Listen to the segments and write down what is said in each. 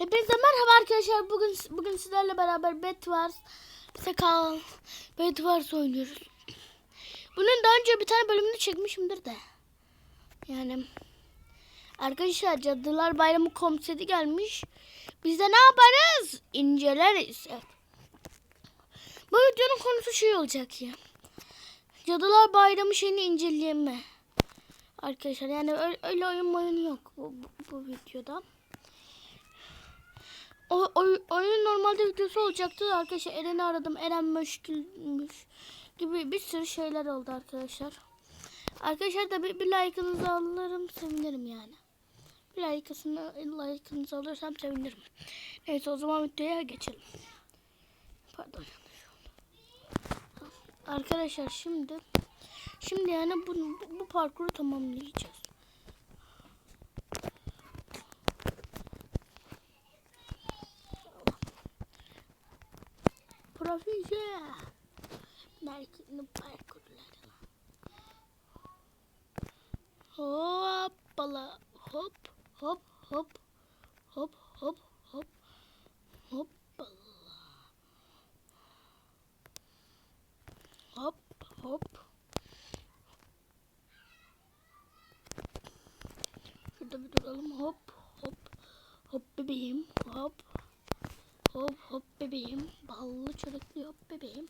Hepinize merhaba arkadaşlar. Bugün bugün sizlerle beraber Bedwars Sakal Bedwars oynuyoruz. Bunun daha önce bir tane bölümünü çekmişimdir de. Yani arkadaşlar Cadılar Bayramı konseri gelmiş. Biz de ne yaparız? İnceleriz. Bu videonun konusu şey olacak ya. Cadılar Bayramı şeyini inceleme. Arkadaşlar yani öyle oyun oyun yok bu, bu, bu videoda. O, oy- oyunun normalde videosu olacaktı da arkadaşlar Eren'i aradım. Eren meşgulmüş gibi bir sürü şeyler oldu arkadaşlar. Arkadaşlar da bir, bir like'ınızı alırım sevinirim yani. Bir like'ını like'ınızı alırsam sevinirim. Neyse o zaman videoya geçelim. Pardon. Arkadaşlar şimdi şimdi yani bu, bu parkuru tamamlayacağız. Profilce. Merkezli parkurları. Hoppala. Hop hop hop. Hop hop hop. Hop hop. Şurada bir duralım. Hop hop. Hop bebeğim. Hop. Hop hop bebeğim. Ballı çörekli hop bebeğim.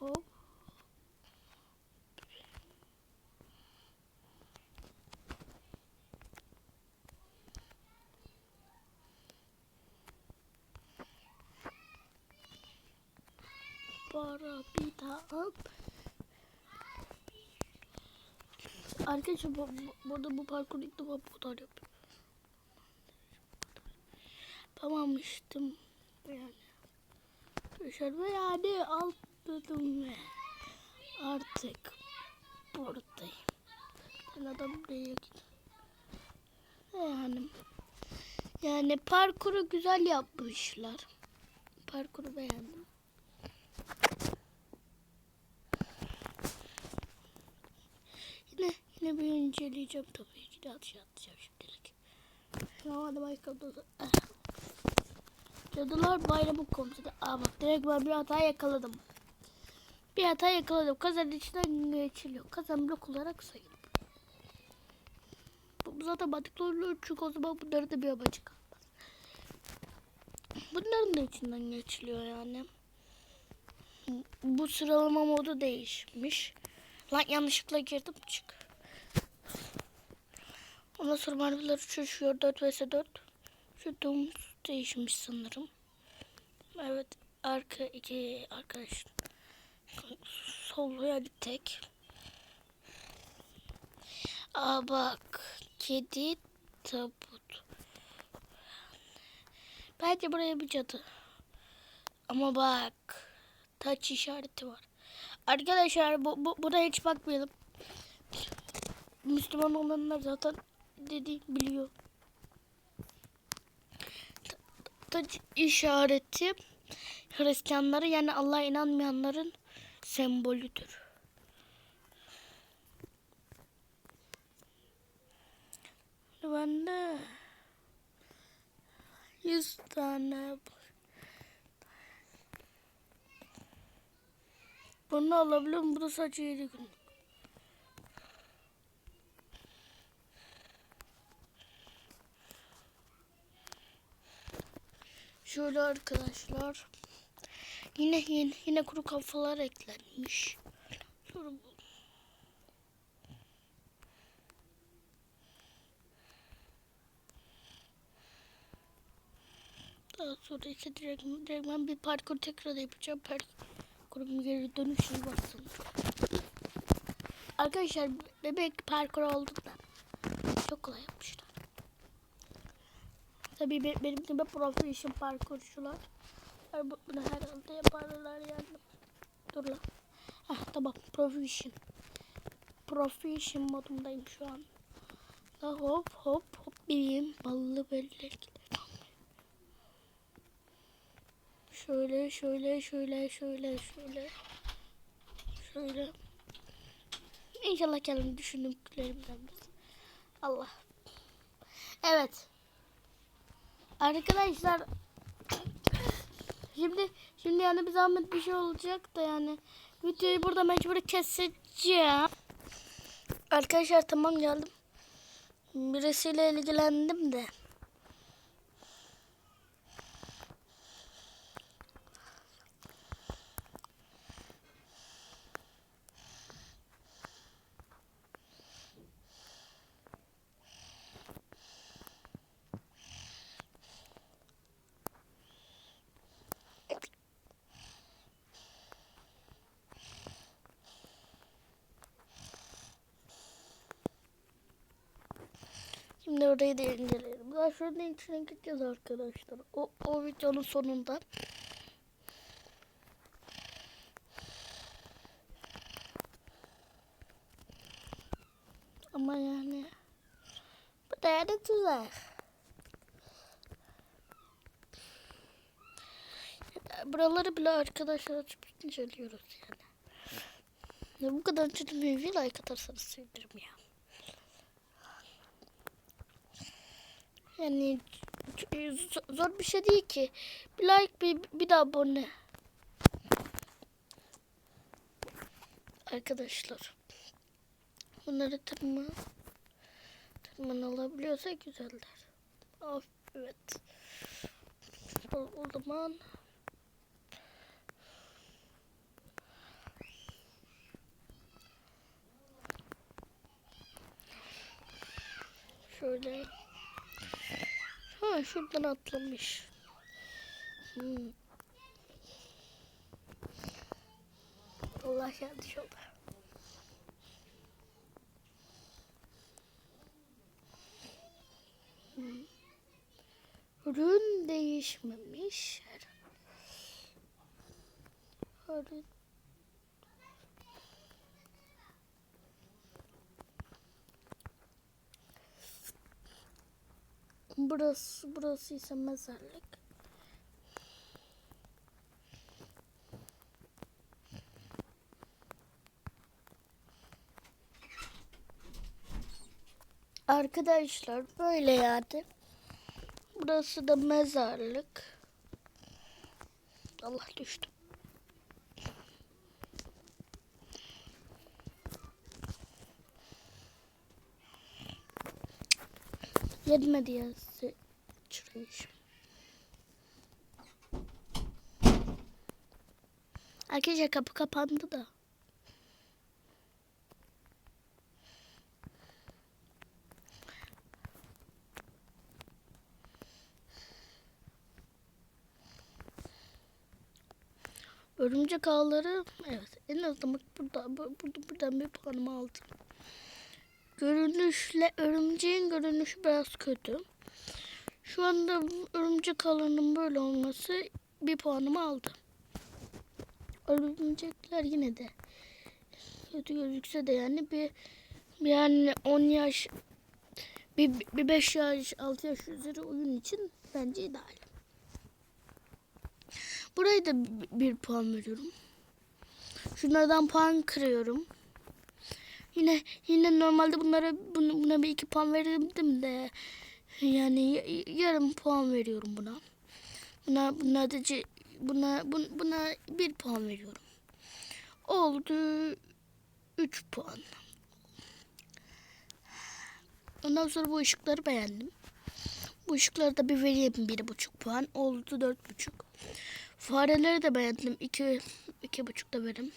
Hop. Para bir daha. Arkadaşlar bu, bu, burada bu parkuru ilk defa bu kadar yapıyorum. Tamammıştım yani. Arkadaşlar ve yani altladım ve artık buradayım. Ben adam değil. Yani yani parkuru güzel yapmışlar. Parkuru beğendim. Yine yine bir inceleyeceğim tabii ki de atacağım, şimdilik. Hadi bakalım. Cadılar Bayramı komiseri. Aa bak direkt ben bir hata yakaladım. Bir hata yakaladım. Kazanın içinden geçiliyor. Kazan blok olarak sayılır. Bu zaten mantıklı olur çünkü o zaman bunların da bir amacı kalmaz. Bunların da içinden geçiliyor yani. Bu sıralama modu değişmiş. Lan yanlışlıkla girdim çık. Ondan sonra marviler uçuşuyor 4 vs 4. Şu dom değişmiş sanırım. Evet arka iki arkadaş. Solo yani tek. Aa bak kedi tabut. Bence buraya bir cadı. Ama bak taç işareti var. Arkadaşlar bu, bu buraya hiç bakmayalım. Müslüman olanlar zaten dedi biliyor. Ta- Taç işareti Hristiyanları yani Allah'a inanmayanların sembolüdür. Ben de 100 tane Bunu alabiliyorum. Bu da sadece 7 gün. Şöyle arkadaşlar. Yine yine, yine kuru kafalar eklenmiş. Bu. Daha sonra ise direkt, direkt ben bir parkur tekrar yapacağım. Parkurum geri var sanırım. Arkadaşlar bebek parkur oldu da. Çok kolay yapmışlar. Tabii be- benim gibi profesyonel parkurcular. Yani bu- Bunu herhalde yaparlar yani. Dur lan. Heh, tamam profession. Profession modundayım şu an. Da hop hop hop bebeğim ballı bellek. Şöyle şöyle şöyle şöyle şöyle. Şöyle. İnşallah kendimi düşündüklerimden. Allah. Evet. Arkadaşlar şimdi şimdi yani bir zahmet bir şey olacak da yani videoyu burada mecbur keseceğim. Arkadaşlar tamam geldim. Birisiyle ilgilendim de. Şimdi orayı da inceleyelim. Daha şunun içine gideceğiz arkadaşlar. O, o videonun sonunda. Ama yani bu da yani güzel. Buraları bile arkadaşlar açıp inceliyoruz yani. Ya bu kadar ciddi bir like atarsanız sevinirim ya. Yani zor bir şey değil ki. Bir like bir, bir de abone. Arkadaşlar. Bunları tırman tırman alabiliyorsa güzeller. Of, evet. O, o zaman şöyle Ha şuradan atlamış. Hmm. Allah yanlış oldu. Hmm. Ürün değişmemiş. Harita. Burası, burası ise mezarlık. Arkadaşlar böyle yani. Burası da mezarlık. Allah düştü. Size şurayı şu. Arkadaşlar kapı kapandı da. Örümcek ağları evet en azından burada, bu- burada buradan bir puanımı aldım. Görünüşle örümceğin görünüşü biraz kötü. Şu anda örümcek ağlarının böyle olması bir puanımı aldı. Örümcekler yine de kötü gözükse de yani bir yani 10 yaş bir, bir 5 yaş 6 yaş üzeri oyun için bence ideal. Burayı da bi- bir puan veriyorum. Şunlardan puan kırıyorum. Yine yine normalde bunlara buna, bir iki puan verirdim de yani yarım puan veriyorum buna. Buna buna da buna bun- buna bir puan veriyorum. Oldu 3 puan. Ondan sonra bu ışıkları beğendim. Bu ışıkları da bir vereyim bir buçuk puan. Oldu dört buçuk. Fareleri de beğendim. iki, iki buçuk da verim.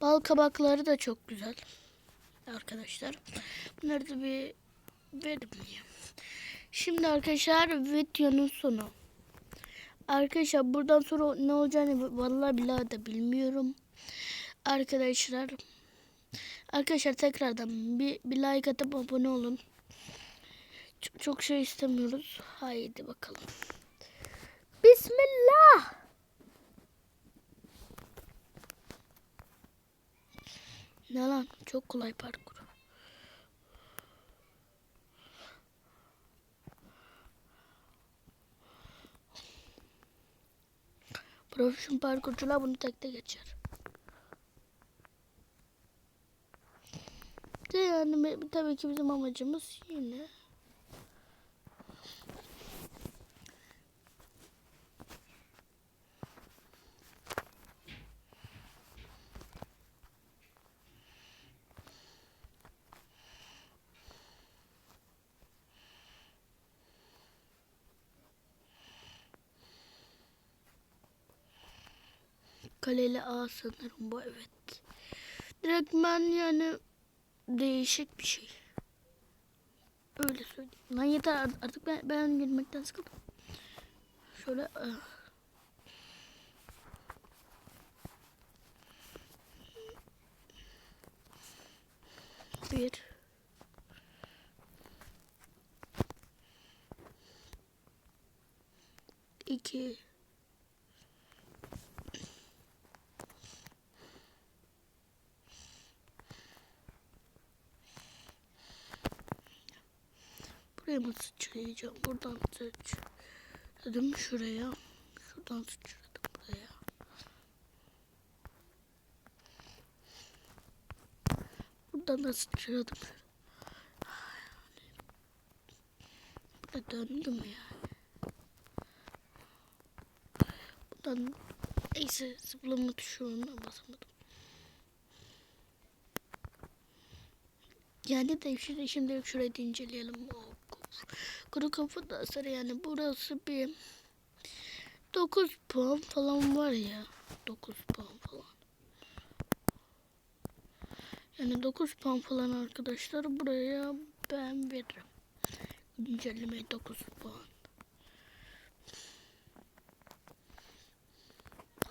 Bal kabakları da çok güzel. Arkadaşlar. Bunları da bir verim. Şimdi arkadaşlar videonun sonu. Arkadaşlar buradan sonra ne olacağını vallahi billahi de bilmiyorum. Arkadaşlar Arkadaşlar tekrardan bir, bir like atıp abone olun. Çok, çok şey istemiyoruz. Haydi bakalım. Bismillah. Ne lan? Çok kolay parkur. Profesyonel parkurcular bunu tekte geçer. Yani tabii ki bizim amacımız yine Kaleli A sanırım bu evet. Direktmen yani değişik bir şey. Öyle söyleyeyim. Lan yeter art- artık ben, ben girmekten sıkıldım. Şöyle ah. bir iki Buraya mı sıçrayacağım? Buradan sıçradım şuraya. Şuradan sıçradım buraya. Buradan da sıçradım. Burada döndüm yani. Buradan neyse zıplama tuşuna basamadım. Yani de şimdi, şimdi şurayı inceleyelim. Kuru kafa da sarı yani burası bir 9 puan falan var ya. 9 puan falan. Yani 9 puan falan arkadaşlar buraya ben veririm. Güncellemeye 9 puan.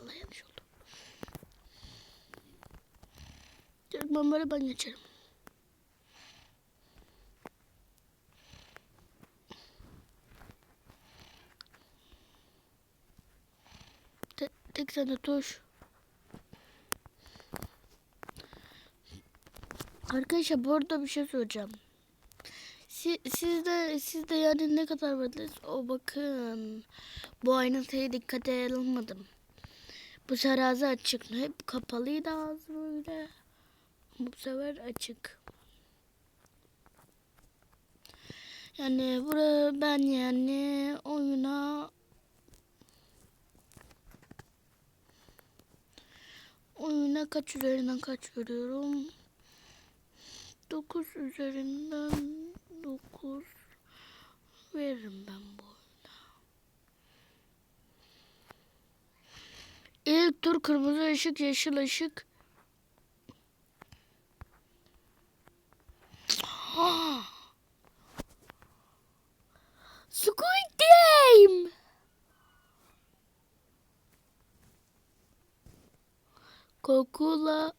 Allah yanlış oldu. Ben böyle ben geçerim. Tek tane tuş. Arkadaşlar bu arada bir şey söyleyeceğim. Siz, siz de siz de yani ne kadar verdiniz? O bakın. Bu ayrıntıya dikkate almadım. Bu sefer ağzı açık. Hep kapalıydı ağzı böyle. Bu sefer açık. Yani buraya ben yani oyuna oyuna kaç üzerinden kaç veriyorum? 9 üzerinden 9 veririm ben bu oyuna. İlk tur kırmızı ışık, yeşil ışık. Squid Game! Kokula.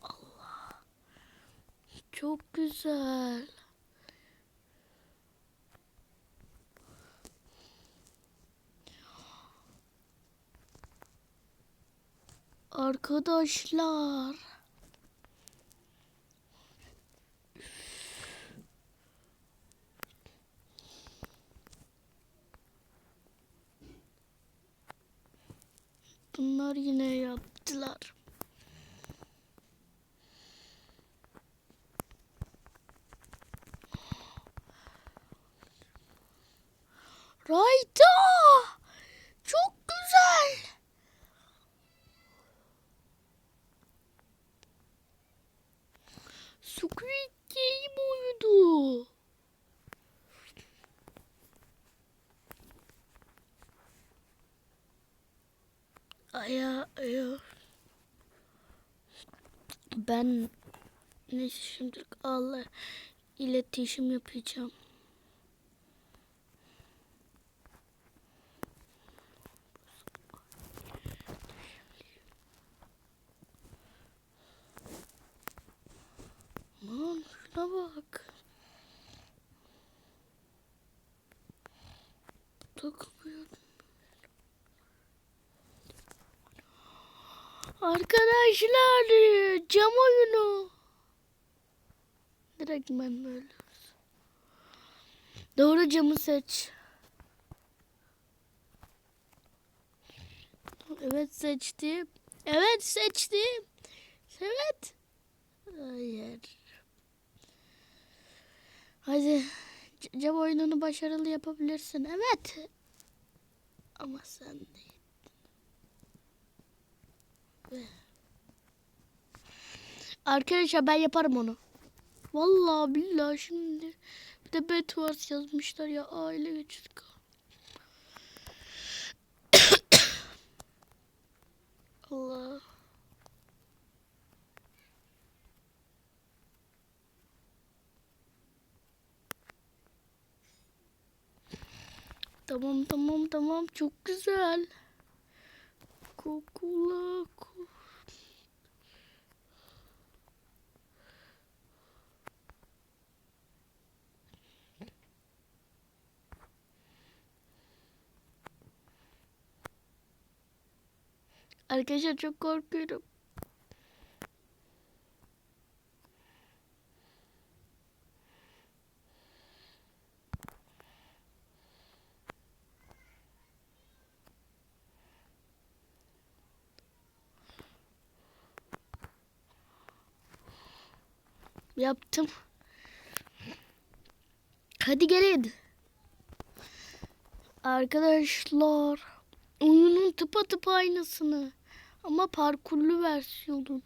Allah. Çok güzel. Arkadaşlar. Bunlar yine yaptılar. Ben neyse şimdi Allah iletişim yapacağım. Aman şuna bak. Takmıyor. Arkadaşlar cam oyunu. Direkt ben böyle. Doğru camı seç. Evet seçtim. Evet seçtim. Evet. Hayır. Hadi. Cam oyununu başarılı yapabilirsin. Evet. Ama sen değil. Arkadaşlar ben yaparım onu. Vallahi billahi şimdi bir de Bedwars yazmışlar ya aile geçiş Allah. Tamam tamam tamam çok güzel. Kokula ko- Arkadaşlar çok korkuyorum. Yaptım. Hadi gelin. Arkadaşlar oyunun tıpatıp aynısını ama parkurlu versiyonunu.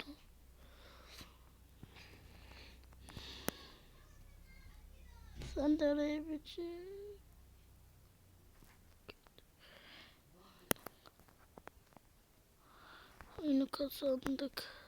Sen de arayabileceksin. Oyunu kazandık.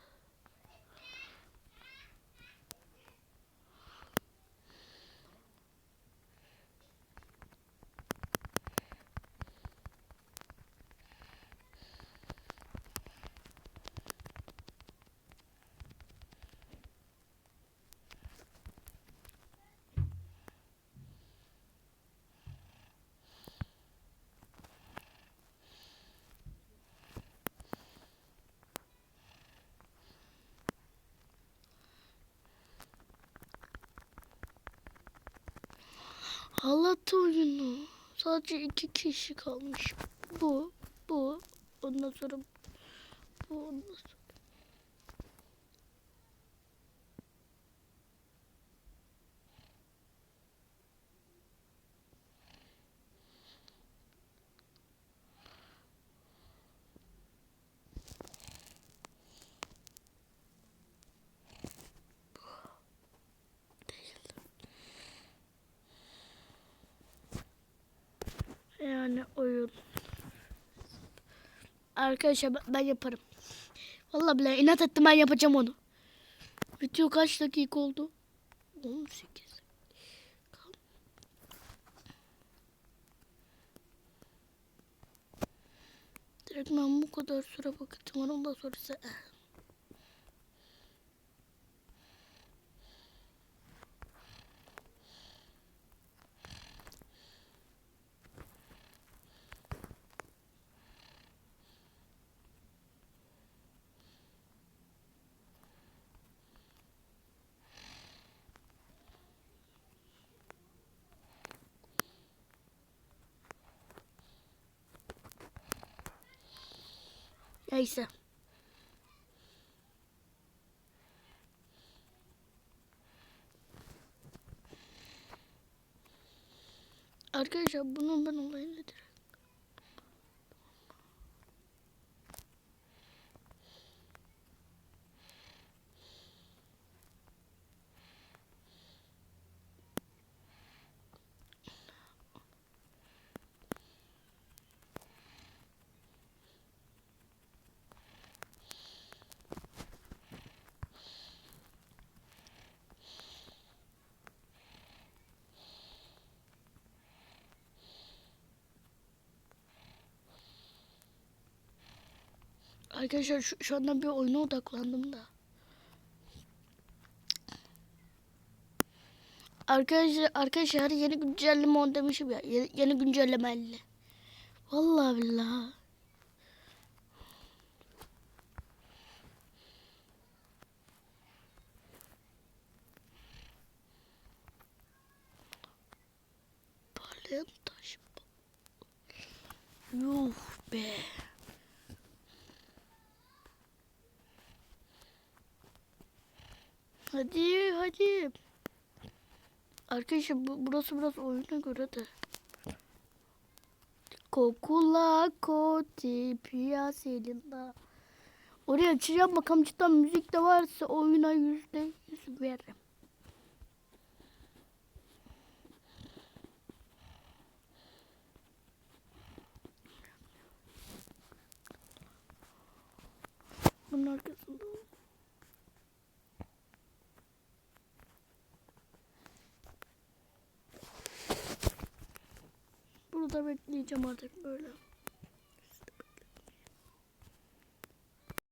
Halat oyunu. Sadece iki kişi kalmış. Bu, bu. Ondan sonra bu. Ondan sonra. Yani oyun. Arkadaşlar ben- yaparım. Vallahi bile inat ettim ben yapacağım onu. Video kaç dakika oldu? 18. Direkt ben bu kadar süre vaktim var ondan sonra Neyse. Arkadaşlar bunun ben olayı nedir? Arkadaşlar şu, şu anda bir oyuna odaklandım da. Arkadaşlar arkadaşlar yeni güncelleme on demişim ya. Yeni, yeni güncelleme 50. Vallahi billahi. Parlayan taş. Yuh be. Hadi hadi. Arkadaşlar bu, burası biraz oyuna göre de. Kokula koti piyaselinde. Oraya açacağım bakalım cidden müzik de varsa oyuna yüzde yüz veririm. Bunun arkasında. Burada bekleyeceğim artık böyle.